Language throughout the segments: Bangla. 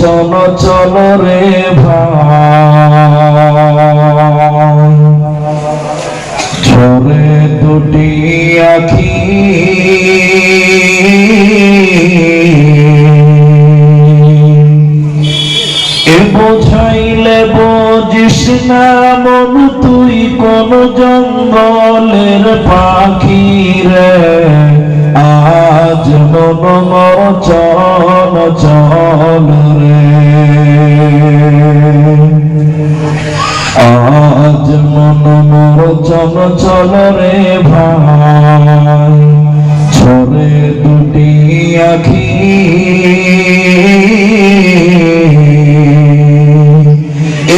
চল চল রে ভাই। ঝরে দুটি আখি। এ বোঝাইলে বুঝিস না মন, তুই কোন জঙ্গলের পাখি রে। মন মর চল রে। আজ মন মোর চল চল রে ভাই, ছরে দুটি আখি।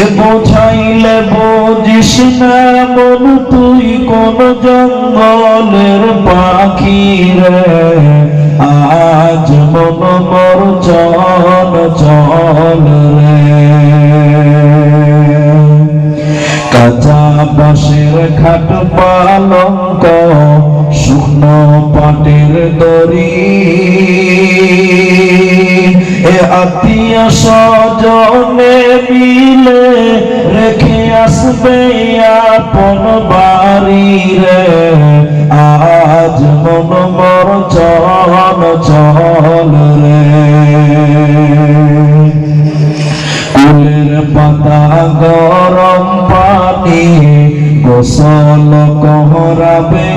এ বোঝাইলে বুঝিস না মন, তুই কোন জঙ্গলের পাখি রে। আজ মন মোর চল চল কাঁচা বাঁশের খাট পালঙ্ক, শুকনো পাটের দড়ি। এ আত্মীয় স্বজনে মিলে রেখে আসবে আপন বাড়ি রে। আজ মন মর চল চল রে। কুলের পাতা গরম পানি, গোসল করাবে।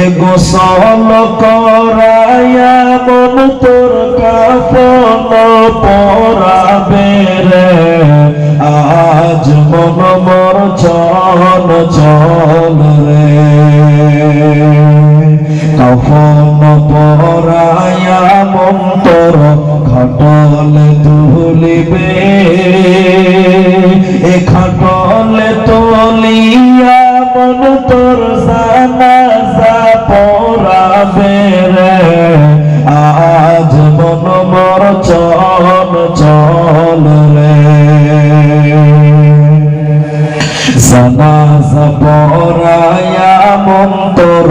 এ গোসল করায়া মন তোর কাপন পরাবে রে। আজ মন মর চল চল রে। কফন পরায়া মন্তর খাটল তুলিবে। এ খাটল তুলিয়া মন তোর জানাজা পরাবে রে। আজ মন মর চল চল রে। জানাজা পরায়া মন্তর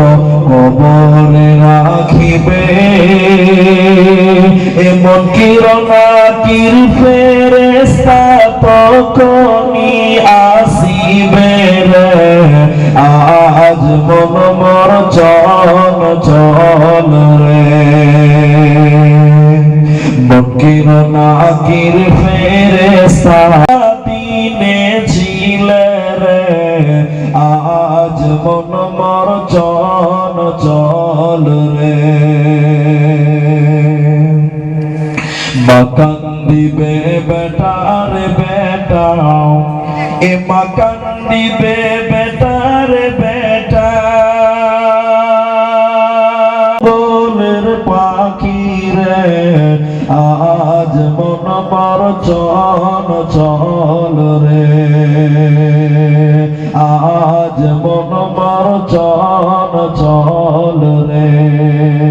কবরে রাখিবে। এমন কিরণা কির ফেরেস্তা তখনই আসিবে রে। আজ মন মর চল চল রে। বকির নাকির ফেরেস্তা দিনে মাকান দিবে বেটার বেটা এ মাকান দিবে বেটার বেটা। বলের পাখি রে, আজ মন মর চল চল রে। আজ মন মর চল চল রে।